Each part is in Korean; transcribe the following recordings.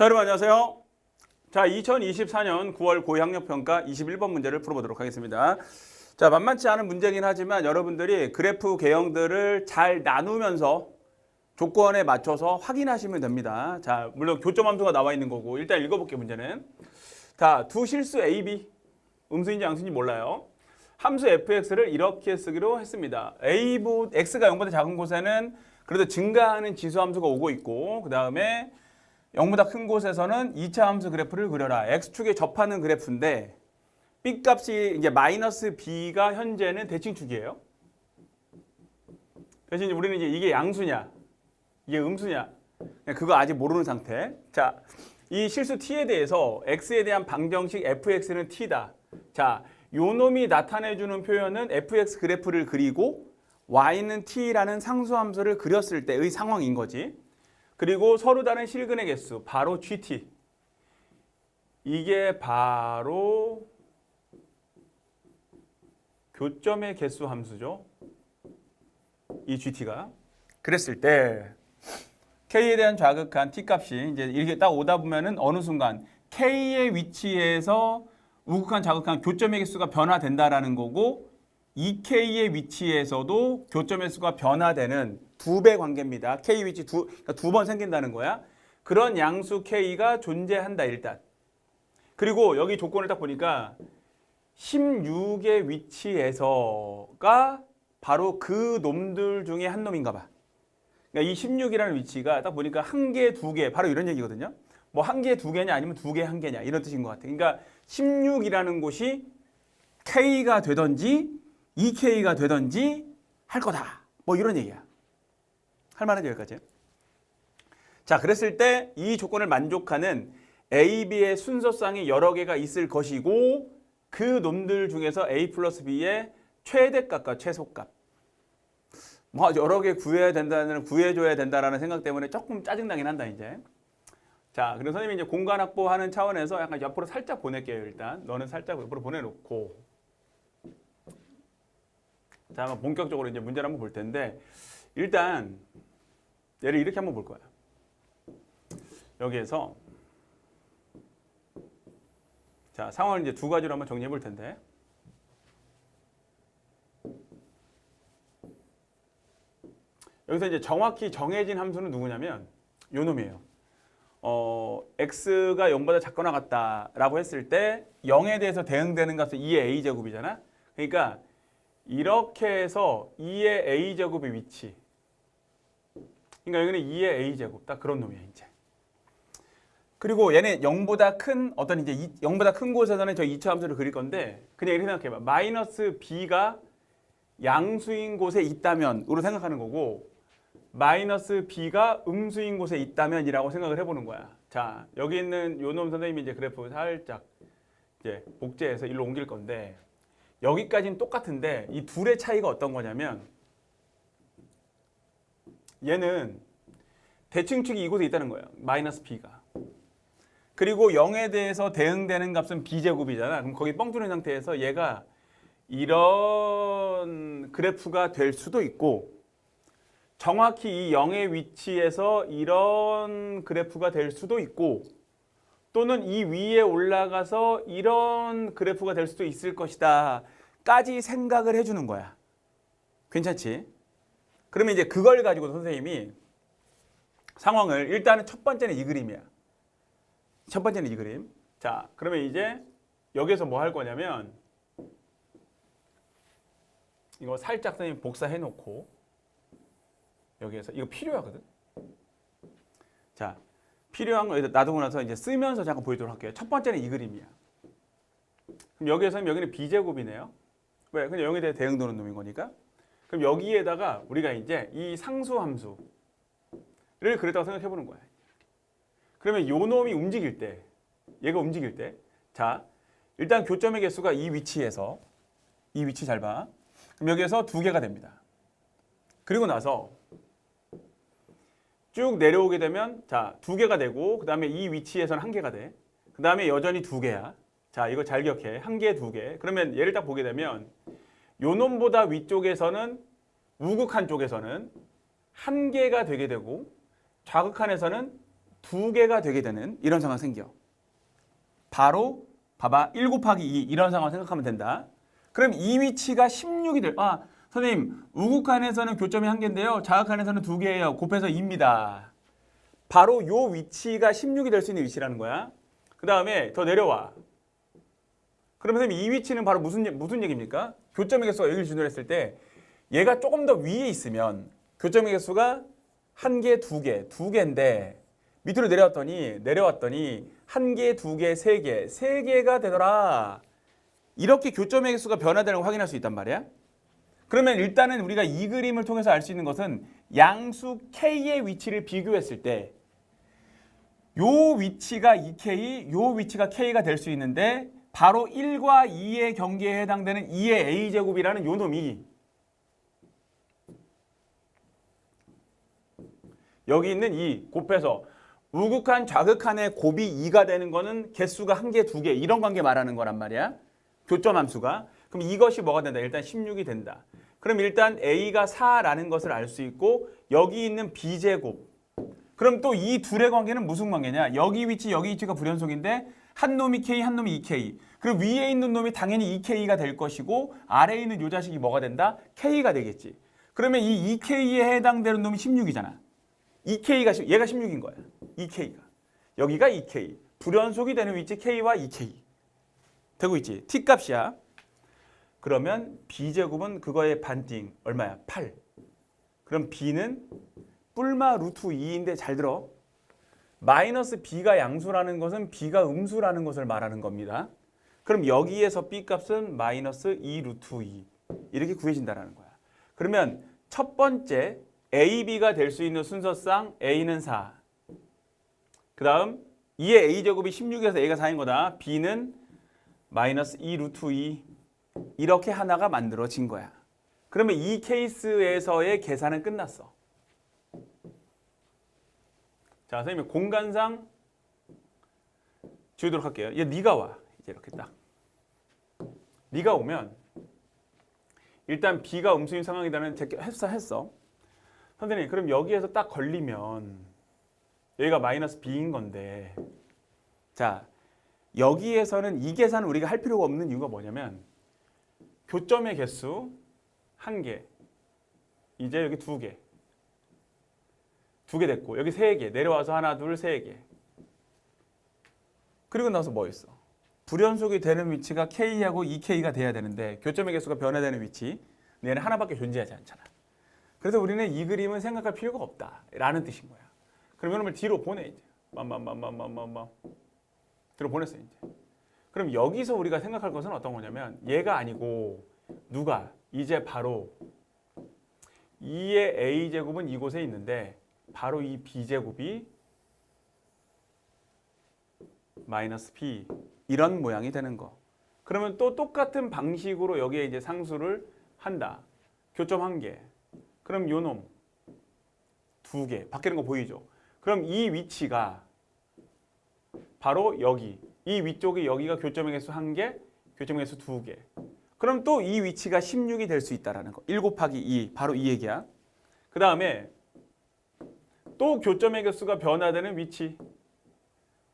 자, 여러분 안녕하세요. 자, 2024년 9월 고학력 평가 21번 문제를 풀어보도록 하겠습니다. 자, 만만치 않은 문제긴 하지만 여러분들이 그래프 개형들을 잘 나누면서 조건에 맞춰서 확인하시면 됩니다. 자, 물론 교점 함수가 나와 있는 거고 일단 읽어볼게요, 문제는. 자, 두 실수 A, B 음수인지 양수인지 몰라요. 함수 fx를 이렇게 쓰기로 했습니다. a보 x가 0보다 작은 곳에는 그래도 증가하는 지수 함수가 오고 있고 그 다음에 0보다 큰 곳에서는 2차 함수 그래프를 그려라. x축에 접하는 그래프인데 b 값이 이제 마이너스 b가 현재는 대칭축이에요. 대신 우리는 이제 이게 양수냐, 이게 음수냐, 그거 아직 모르는 상태. 자, 이 실수 t에 대해서 x에 대한 방정식 fx는 t다. 자, 요 놈이 나타내주는 표현은 fx 그래프를 그리고 y는 t라는 상수함수를 그렸을 때의 상황인 거지. 그리고 서로 다른 실근의 개수 바로 gt. 이게 바로 교점의 개수 함수죠. 이 gt가 그랬을 때 k에 대한 좌극한 t 값이 이제 이렇게 딱 오다 보면은 어느 순간 k의 위치에서 우극한 자극한 교점의 개수가 변화된다라는 거고 2K의 위치에서도 교점의 수가 변화되는 두 배 관계입니다. K 위치 두, 그러니까 두 번 생긴다는 거야. 그런 양수 K가 존재한다 일단. 그리고 여기 조건을 딱 보니까 16의 위치에서가 바로 그 놈들 중에 한 놈인가 봐. 그러니까 이 16이라는 위치가 딱 보니까 한 개, 두 개, 바로 이런 얘기거든요. 뭐 한 개, 두 개냐 아니면 두 개, 한 개냐 이런 뜻인 것 같아. 그러니까 16이라는 곳이 K가 되든지 2K가 되든지 할 거다. 뭐 이런 얘기야. 할 만한 여기까지. 자, 그랬을 때 이 조건을 만족하는 A, B의 순서상이 여러 개가 있을 것이고 그 놈들 중에서 A 플러스 B의 최대값과 최소값. 뭐 여러 개 구해야 된다는 구해줘야 된다라는 생각 때문에 조금 짜증나긴 한다 이제. 자, 그래서 선생님이 이제 공간 확보하는 차원에서 약간 옆으로 살짝 보낼게요, 일단. 너는 살짝 옆으로 보내놓고. 자, 한번 본격적으로 이제 문제를 한번 볼 텐데, 일단, 얘를 이렇게 한번 볼 거야. 여기에서, 자, 상황을 이제 두 가지로 한번 정리해 볼 텐데, 여기서 이제 정확히 정해진 함수는 누구냐면, 요 놈이에요. 어, x가 0보다 작거나 같다라고 했을 때 0에 대해서 대응되는 값은 2의 a 제곱이잖아. 그러니까 이렇게 해서 2의 a 제곱의 위치. 그러니까 여기는 2의 a 제곱 딱 그런 놈이야 이제. 그리고 얘는 0보다 큰 어떤 이제 0보다 큰 곳에서는 저 2차 함수를 그릴 건데 그냥 이렇게 생각해 봐. 마이너스 b가 양수인 곳에 있다면 으로 생각하는 거고 마이너스 b가 음수인 곳에 있다면 이라고 생각을 해보는 거야. 자, 여기 있는 요놈 선생님이 이제 그래프 살짝 이제 복제해서 일로 옮길 건데 여기까지는 똑같은데 이 둘의 차이가 어떤 거냐면 얘는 대칭축이 이곳에 있다는 거예요. 마이너스 b가. 그리고 0에 대해서 대응되는 값은 b제곱이잖아. 그럼 거기 뻥 뚫린 상태에서 얘가 이런 그래프가 될 수도 있고 정확히 이 0의 위치에서 이런 그래프가 될 수도 있고 또는 이 위에 올라가서 이런 그래프가 될 수도 있을 것이다 까지 생각을 해주는 거야 괜찮지? 그러면 이제 그걸 가지고 선생님이 상황을 일단은 첫 번째는 이 그림이야 첫 번째는 이 그림 자 그러면 이제 여기서 뭐 할 거냐면 이거 살짝 선생님 복사해 놓고 여기에서 이거 필요하거든. 자, 필요한 거 놔두고 나서 이제 쓰면서 잠깐 보여드리도록 할게요. 첫 번째는 이 그림이야. 그럼 여기에서 여기는 b제곱이네요. 왜? 그냥 0에 대해 대응 도는 놈인 거니까. 그럼 여기에다가 우리가 이제 이 상수 함수를 그랬다고 생각해 보는 거야. 그러면 요 놈이 움직일 때, 얘가 움직일 때, 자, 일단 교점의 개수가 이 위치에서 이 위치 잘 봐. 그럼 여기에서 두 개가 됩니다. 그리고 나서 쭉 내려오게 되면 자, 두 개가 되고 그다음에 이 위치에서는 한 개가 돼. 그다음에 여전히 두 개야. 자, 이거 잘 기억해. 한 개, 두 개. 그러면 얘를 딱 보게 되면 요 놈보다 위쪽에서는 우극한 쪽에서는 한 개가 되게 되고 좌극한에서는 두 개가 되게 되는 이런 상황 생겨. 바로 봐봐 1 곱하기 2 이런 상황 생각하면 된다. 그럼 이 위치가 16이 될. 아 선생님 우극한에서는 교점이 한 개인데요. 자극한에서는 두 개예요. 곱해서 2입니다. 바로 요 위치가 16이 될 수 있는 위치라는 거야. 그 다음에 더 내려와. 그러면 선생님 이 위치는 바로 무슨 얘- 무슨 얘기입니까? 교점의 개수가 여기를 준비했을 때 얘가 조금 더 위에 있으면 교점의 개수가 한 개, 두 개, 두 개인데 밑으로 내려왔더니 내려왔더니 한 개, 두 개, 세 개, 세 개가 되더라. 이렇게 교점의 개수가 변화되는 걸 확인할 수 있단 말이야. 그러면 일단은 우리가 이 그림을 통해서 알 수 있는 것은 양수 k의 위치를 비교했을 때 요 위치가 2k, 요 위치가 k가 될 수 있는데 바로 1과 2의 경계에 해당되는 2의 a 제곱이라는 요 놈이 여기 있는 이 곱해서 우극한 좌극한의 곱이 2가 되는 거는 개수가 한 개, 두 개 이런 관계 말하는 거란 말이야. 교점 함수가. 그럼 이것이 뭐가 된다? 일단 16이 된다. 그럼 일단 a가 4라는 것을 알 수 있고 여기 있는 b제곱. 그럼 또 이 둘의 관계는 무슨 관계냐? 여기 위치, 여기 위치가 불연속인데 한 놈이 k, 한 놈이 2k. 그리고 위에 있는 놈이 당연히 2k가 될 것이고 아래에 있는 요 자식이 뭐가 된다? k가 되겠지. 그러면 이 2k에 해당되는 놈이 16이잖아. 2K가 시- 얘가 16인 거야. 2K가. 여기가 2K. 불연속이 되는 위치 K와 2K. 되고 있지. T 값이야. 그러면 B 제곱은 그거의 반띵 얼마야? 8. 그럼 B는 뿔마 루트 2인데 잘 들어. 마이너스 B가 양수라는 것은 B가 음수라는 것을 말하는 겁니다. 그럼 여기에서 B 값은 마이너스 2 루트 2 이렇게 구해진다라는 거야. 그러면 첫 번째 A, B가 될 수 있는 순서상 A는 4. 그 다음 2의 A 제곱이 16에서 A가 4인 거다. B는 마이너스 2 루트 2 이렇게 하나가 만들어진 거야. 그러면 이 케이스에서의 계산은 끝났어. 자, 선생님 공간상 지우도록 할게요. 얘 네가 와. 이제 이렇게 딱. 네가 오면 일단 B가 음수인 상황이다는 제게 했어 했어. 선생님 그럼 여기에서 딱 걸리면 여기가 마이너스 B인 건데 자 여기에서는 이 계산을 우리가 할 필요가 없는 이유가 뭐냐면 교점의 개수 한 개 이제 여기 두 개. 두 개 됐고 여기 세 개 내려와서 하나 둘 세 개. 그리고 나서 뭐 있어? 불연속이 되는 위치가 K하고 2K가 돼야 되는데 교점의 개수가 변화되는 위치 얘는 하나밖에 존재하지 않잖아. 그래서 우리는 이 그림은 생각할 필요가 없다 라는 뜻인 거야. 그럼 이놈을 뒤로 보내 이제. 맘맘맘맘맘맘 뒤로 보냈어 이제. 그럼 여기서 우리가 생각할 것은 어떤 거냐면 얘가 아니고 누가 이제 바로 2의 a 제곱은 이곳에 있는데 바로 이 b 제곱이 마이너스 b 이런 모양이 되는 거. 그러면 또 똑같은 방식으로 여기에 이제 상수를 한다. 교점 한 개. 그럼 요놈 두 개. 바뀌는 거 보이죠? 그럼 이 위치가 바로 여기. 이 위쪽이 여기가 개수 한 개, 개수 두 개. 그럼 또 이 위치가 16이 될 수 있다라는 거. 1 곱하기 2. 바로 이 얘기야. 그 다음에 또 교점의 개수가 변화되는 위치.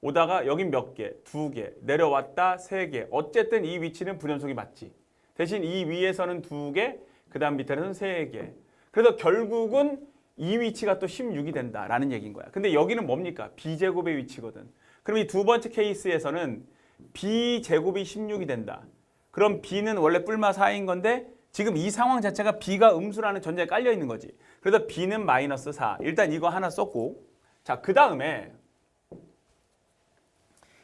오다가 여긴 몇 개, 두 개, 내려왔다 세 개. 어쨌든 이 위치는 불연속이 맞지. 대신 이 위에서는 두 개, 그 다음 밑에는 세 개. 그래서 결국은 이 위치가 또 16이 된다라는 얘기인 거야. 근데 여기는 뭡니까? b제곱의 위치거든. 그럼 이 두 번째 케이스에서는 b제곱이 16이 된다. 그럼 b는 원래 뿔마 4인 건데 지금 이 상황 자체가 b가 음수라는 전제에 깔려 있는 거지. 그래서 b는 마이너스 4. 일단 이거 하나 썼고 자, 그 다음에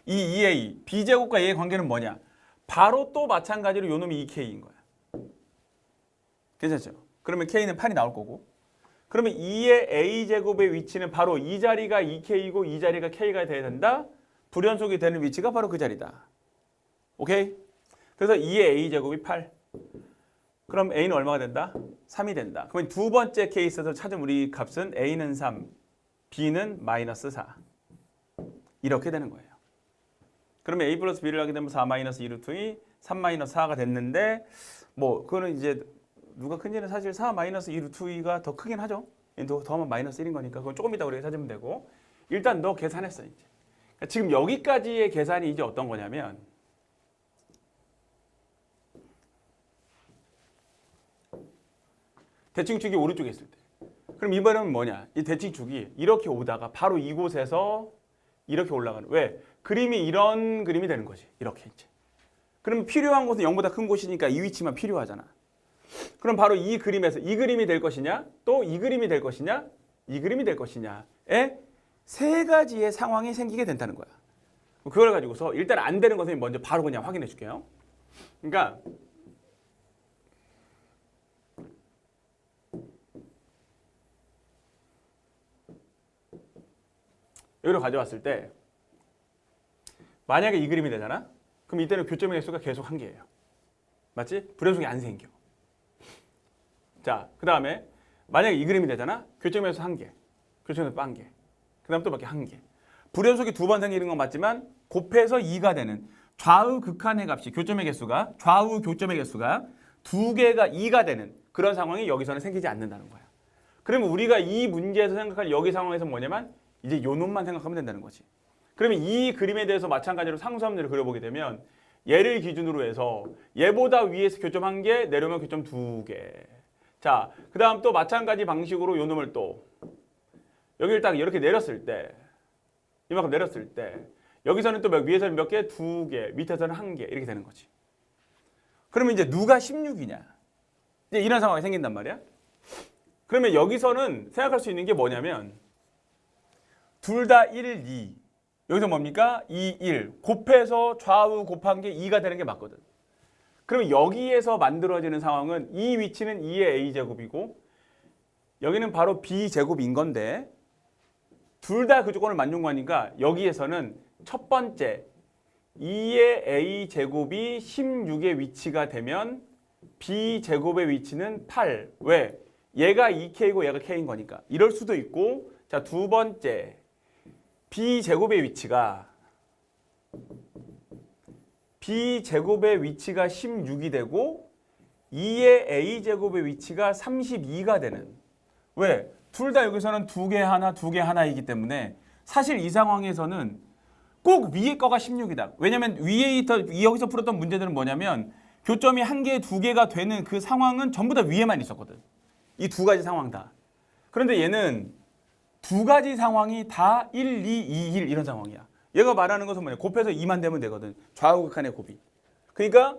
이 2a, b제곱과 a의 관계는 뭐냐? 바로 또 마찬가지로 요 놈이 2k인 거야. 괜찮죠? 그러면 k는 8이 나올 거고. 그러면 2의 a제곱의 위치는 바로 이 자리가 2k이고 이 자리가 k가 돼야 된다. 불연속이 되는 위치가 바로 그 자리다. 오케이? 그래서 2의 a제곱이 8. 그럼 a는 얼마가 된다? 3이 된다. 그러면 두 번째 케이스에서 찾은 우리 값은 a는 3, b는 마이너스 4. 이렇게 되는 거예요. 그러면 a 플러스 b를 하게 되면 4 마이너스 2 루트 2, 3 마이너스 4가 됐는데 뭐 그거는 이제 누가 큰지는 사실 4 마이너스 2 루트 2가 더 크긴 하죠. 더, 더하면 마이너스 1인 거니까 그건 조금 이따 우리가 찾으면 되고 일단 너 계산했어 이제. 그러니까 지금 여기까지의 계산이 이제 어떤 거냐면 대칭축이 오른쪽에 있을 때. 그럼 이번에는 뭐냐? 이 대칭축이 이렇게 오다가 바로 이곳에서 이렇게 올라가는. 왜? 그림이 이런 그림이 되는 거지. 이렇게 이제. 그럼 필요한 곳은 0보다 큰 곳이니까 이 위치만 필요하잖아. 그럼 바로 이 그림에서 이 그림이 될 것이냐? 또 이 그림이 될 것이냐? 이 그림이 될 것이냐에 세 가지의 상황이 생기게 된다는 거야. 그걸 가지고서 일단 안 되는 것은 먼저 바로 그냥 확인해 줄게요. 그러니까 여기로 가져왔을 때 만약에 이 그림이 되잖아? 그럼 이때는 교점의 개수가 계속 한 개예요. 맞지? 불연속이 안 생겨. 자, 그 다음에 만약에 이 그림이 되잖아? 교점에서 한 개, 교점에서 한 개, 그 다음 또 밖에 한 개. 불연속이 두 번 생기는 건 맞지만 곱해서 2가 되는 좌우 극한의 값이 교점의 개수가 좌우 교점의 개수가 두 개가 2가 되는 그런 상황이 여기서는 생기지 않는다는 거야. 그러면 우리가 이 문제에서 생각할 여기 상황에서 뭐냐면 이제 요 놈만 생각하면 된다는 거지. 그러면 이 그림에 대해서 마찬가지로 상수함들을 그려보게 되면 얘를 기준으로 해서 얘보다 위에서 교점 한 개, 내려오면 교점 두 개. 자, 그 다음 또 마찬가지 방식으로 요 놈을 또 여기를 딱 이렇게 내렸을 때 이만큼 내렸을 때 여기서는 또 몇, 위에서는 몇 개? 두 개, 밑에서는 한 개 이렇게 되는 거지. 그러면 이제 누가 16이냐? 이제 이런 상황이 생긴단 말이야. 그러면 여기서는 생각할 수 있는 게 뭐냐면 둘 다 1, 2. 여기서 뭡니까? 2, 1. 곱해서 좌우 곱한 게 2가 되는 게 맞거든. 그러면 여기에서 만들어지는 상황은 이 위치는 2의 a제곱이고 여기는 바로 b제곱인 건데 둘 다 그 조건을 만족하니까 여기에서는 첫 번째 2의 a제곱이 16의 위치가 되면 b제곱의 위치는 8. 왜? 얘가 2k고 얘가 k인 거니까. 이럴 수도 있고 자, 두 번째 b제곱의 위치가 b제곱의 위치가 16이 되고 2의 a제곱의 위치가 32가 되는 왜? 둘 다 여기서는 두 개 하나 두 개 하나이기 때문에 사실 이 상황에서는 꼭 위에 거가 16이다. 왜냐면 위에 있던 여기서 풀었던 문제들은 뭐냐면 교점이 한 개, 두 개가 되는 그 상황은 전부 다 위에만 있었거든. 이 두 가지 상황 다. 그런데 얘는 두 가지 상황이 다 1, 2, 2, 1 이런 상황이야. 얘가 말하는 것은 뭐냐? 곱해서 2만 되면 되거든. 좌우 극한의 곱이. 그러니까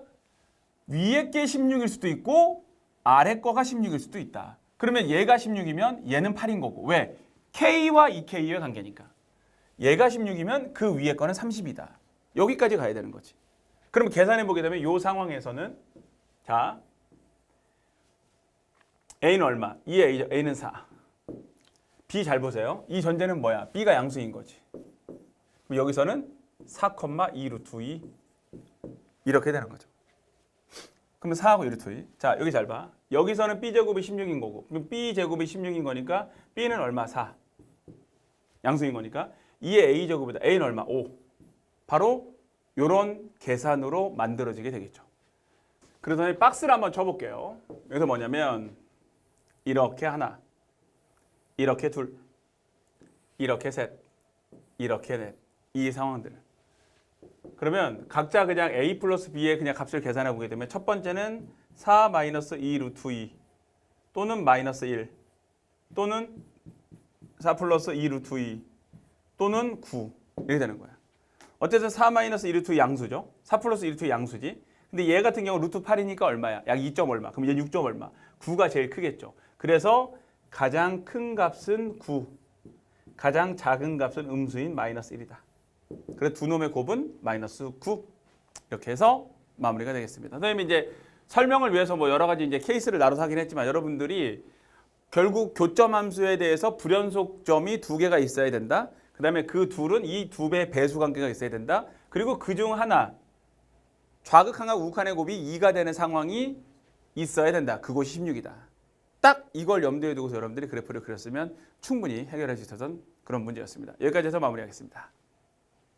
위에 게 16일 수도 있고 아래 거가 16일 수도 있다. 그러면 얘가 16이면 얘는 8인 거고. 왜? K와 2K의 관계니까. 얘가 16이면 그 위에 거는 30이다. 여기까지 가야 되는 거지. 그러면 계산해 보게 되면 이 상황에서는 자 A는 얼마? 2의 A죠. A는 4. B 잘 보세요. 이 전제는 뭐야? B가 양수인 거지. 여기서는 4,2 루트 2 이렇게 되는 거죠. 그러면 4하고 2 루트 2. 자, 여기 잘 봐. 여기서는 B제곱이 16인 거고 그럼 B제곱이 16인 거니까 B는 얼마? 4. 양수인 거니까 2의 A제곱이다. A는 얼마? 5. 바로 요런 계산으로 만들어지게 되겠죠. 그래서 이 박스를 한번 쳐볼게요. 여기서 뭐냐면 이렇게 하나 이렇게 둘, 이렇게 셋, 이렇게 넷. 이 상황들. 그러면 각자 그냥 a 플러스 b의 그냥 값을 계산해 보게 되면 첫 번째는 4 마이너스 2 루트 2 또는 마이너스 1 또는 4 플러스 2 루트 2 또는 9 이렇게 되는 거야. 어쨌든 4 마이너스 2 루트 2 양수죠. 4 플러스 2 루트 2 양수지. 근데 얘 같은 경우 루트 8이니까 얼마야? 약 2점 얼마. 그럼 얘 6점 얼마. 9가 제일 크겠죠. 그래서 가장 큰 값은 9, 가장 작은 값은 음수인 마이너스 1이다. 그래서 두 놈의 곱은 마이너스 9 이렇게 해서 마무리가 되겠습니다. 선생님이 이제 설명을 위해서 뭐 여러 가지 이제 케이스를 나눠서 하긴 했지만 여러분들이 결국 교점 함수에 대해서 불연속점이 두 개가 있어야 된다. 그다음에 그 둘은 이 두 배의 배수 관계가 있어야 된다. 그리고 그 중 하나 좌극한과 우극한의 곱이 2가 되는 상황이 있어야 된다. 그것이 16이다. 딱 이걸 염두에 두고서 여러분들이 그래프를 그렸으면 충분히 해결할 수 있었던 그런 문제였습니다. 여기까지 해서 마무리하겠습니다.